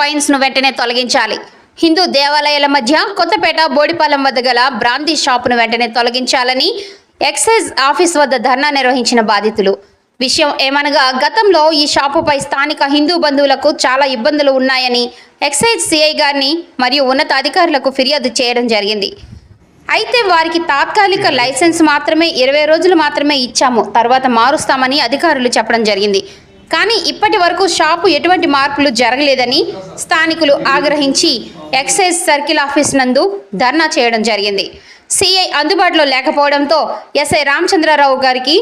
వైన్స్ను వెంటనే తొలగించాలి. హిందూ దేవాలయాల మధ్య కొత్తపేట బోడిపాలెం వద్ద గల బ్రాందీ షాపును వెంటనే తొలగించాలని ఎక్సైజ్ ఆఫీస్ వద్ద ధర్నా నిర్వహించిన బాధితులు. విషయం ఏమనగా గతంలో ఈ షాపుపై స్థానిక హిందూ బంధువులకు చాలా ఇబ్బందులు ఉన్నాయని ఎక్సైజ్ సిఐ గారిని మరియు ఉన్నతాధికారులకు ఫిర్యాదు చేయడం జరిగింది. అయితే వారికి తాత్కాలిక లైసెన్స్ మాత్రమే ఇరవై రోజులు మాత్రమే ఇచ్చాము. తర్వాత మారుస్తామని అధికారులు చెప్పడం జరిగింది. కానీ ఇప్పటి వరకు షాపు ఎటువంటి మార్పులు జరగలేదని స్థానికులు ఆగ్రహించి ఎక్సైజ్ సర్కిల్ ఆఫీస్ నందు ధర్నా చేయడం జరిగింది. సిఐ అందుబాటులో లేకపోవడంతో ఎస్ఐ రామచంద్రరావు గారికి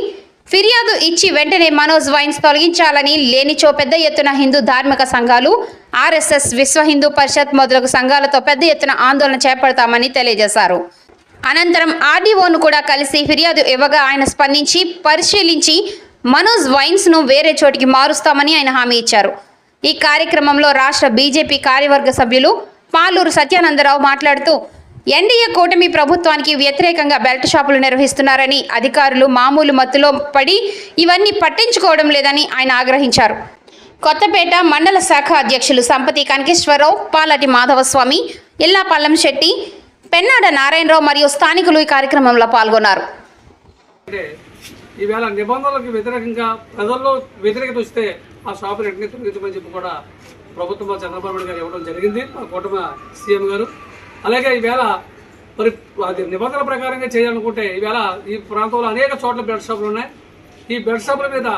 ఫిర్యాదు ఇచ్చి వెంటనే మనోజ్ వైన్స్ తొలగించాలని లేనిచో పెద్ద ఎత్తున హిందూ ధార్మిక సంఘాలు ఆర్ఎస్ఎస్ విశ్వ హిందూ పరిషత్ మొదలగు సంఘాలతో పెద్ద ఎత్తున ఆందోళన చేపడతామని తెలియజేశారు. అనంతరం ఆర్డీఓను కూడా కలిసి ఫిర్యాదు ఇవ్వగా ఆయన స్పందించి పరిశీలించి మనోజ్ వైన్స్ను వేరే చోటికి మారుస్తామని ఆయన హామీ ఇచ్చారు. ఈ కార్యక్రమంలో రాష్ట్ర బీజేపీ కార్యవర్గ సభ్యులు పాలూరు సత్యానందరావు మాట్లాడుతూ ఎన్డీఏ కూటమి ప్రభుత్వానికి వ్యతిరేకంగా బెల్ట్ షాపులు నిర్వహిస్తున్నారని అధికారులు మామూలు మత్తులో పడి ఇవన్నీ పట్టించుకోవడం లేదని ఆయన ఆగ్రహించారు. కొత్తపేట మండల శాఖ అధ్యక్షులు సంపతి కనకేశ్వరరావు పాలటి మాధవస్వామి ఇల్లాపల్లం శెట్టి పెన్నాడ నారాయణరావు మరియు స్థానికులు ఈ కార్యక్రమంలో పాల్గొన్నారు. ఈవేళ నిబంధనలకు వ్యతిరేకంగా ప్రజల్లో వ్యతిరేకత వస్తే ఆ షాపులు వెంటనే తొలగించమని చెప్పి కూడా ప్రభుత్వం చంద్రబాబు నాయుడు గారు ఇవ్వడం జరిగింది. మా కూటమి సీఎం గారు. అలాగే ఈవేళ మరి అది నిబంధనల ప్రకారంగా చేయాలనుకుంటే ఈవేళ ఈ ప్రాంతంలో అనేక చోట్ల బెడ్ షాపులు ఉన్నాయి. ఈ బెడ్ షాపుల మీద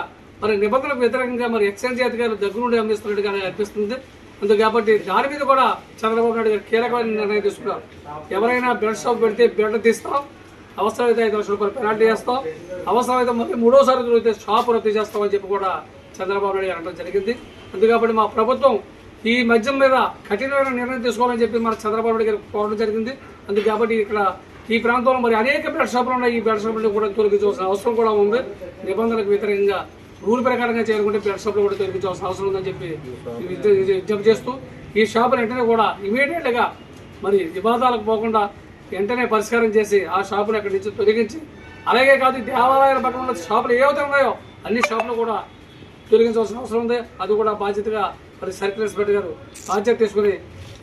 మరి నిబంధనలకు వ్యతిరేకంగా మరి ఎక్సైజ్ అధికారులు దగ్గరుండి అందిస్తున్నట్టుగానే అనిపిస్తుంది. అందుకు కాబట్టి దాని మీద కూడా చంద్రబాబు నాయుడు గారు కీలకమైన నిర్ణయం తీసుకున్నారు. ఎవరైనా బెడ్ షాప్ పెడితే బెడ్ తీస్తాం. అవసరమైతే ఐదు లక్షల రూపాయలు పెనాల్టీ చేస్తాం అవసరమైతే మళ్ళీ మూడోసారి దొరికితే షాపు రద్దు చేస్తామని చెప్పి కూడా చంద్రబాబు నాయుడు అనడం జరిగింది. అందుకు మా ప్రభుత్వం ఈ మద్యం మీద కఠినమైన నిర్ణయం తీసుకోవాలని చెప్పి మన చంద్రబాబు నాయుడు గారు కోరడం జరిగింది. అందుకు కాబట్టి ఇక్కడ ఈ ప్రాంతంలో మరి అనేక బెడ్ షాపులు ఉన్నాయి. ఈ బెడ్ షాపులు కూడా తొలగించవలసిన అవసరం కూడా ఉంది. నిబంధనలకు వ్యతిరేకంగా రూల్ ప్రకారంగా చేరుకుంటే బెడ్ షాపులు కూడా తొలగించవలసిన అవసరం ఉందని చెప్పి విజ్ఞప్తి చేస్తూ ఈ షాపులు వెంటనే కూడా ఇమీడియట్గా మరి వివాదాలకు పోకుండా వెంటనే పరిష్కారం చేసి ఆ షాపులు అక్కడి నుంచి తొలగించి అలాగే కాదు దేవాలయాల పక్కన ఉన్న షాపులు ఏవైతే ఉన్నాయో అన్ని షాపులు కూడా తొలగించవలసిన అవసరం ఉంది. అది కూడా బాధ్యతగా మరి సర్కిల్ ఇన్స్పెక్టర్ గారు బాధ్యత తీసుకుని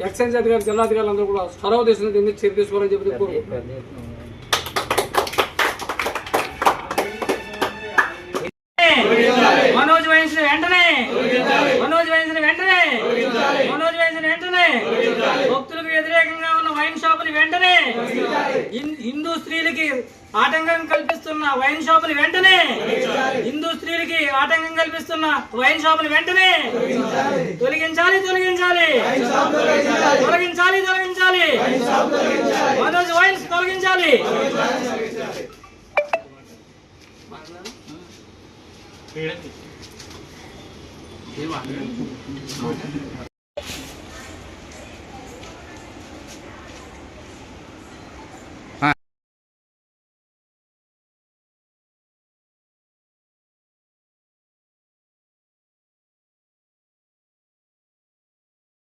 ఎక్సైజ్ అధికారి జిల్లా అధికారులు అందరూ కూడా చొరవ తీసుకుని దీన్ని చర్య తీసుకోవాలని చెప్పి మనోజ్ వైన్స్ వెంటనే మనోజ్ వైన్స్ వెంటనే మనోజ్ వెంటనే భక్తులకు వ్యతిరేకంగా ఉన్న వైన్ షాపులు వెంటనే హిం- హిందూ స్త్రీలకి ఆటంకం కల్పిస్తున్న వైన్ షాపులు వెంటనే హిందూ స్త్రీలకి ఆటంకం కల్పిస్తున్న వైన్ షాపులు వెంటనే తొలగించాలి తొలగించాలి. తొలగించాలి తొలగించాలి. మనోజ్ వైన్స్ తొలగించాలి.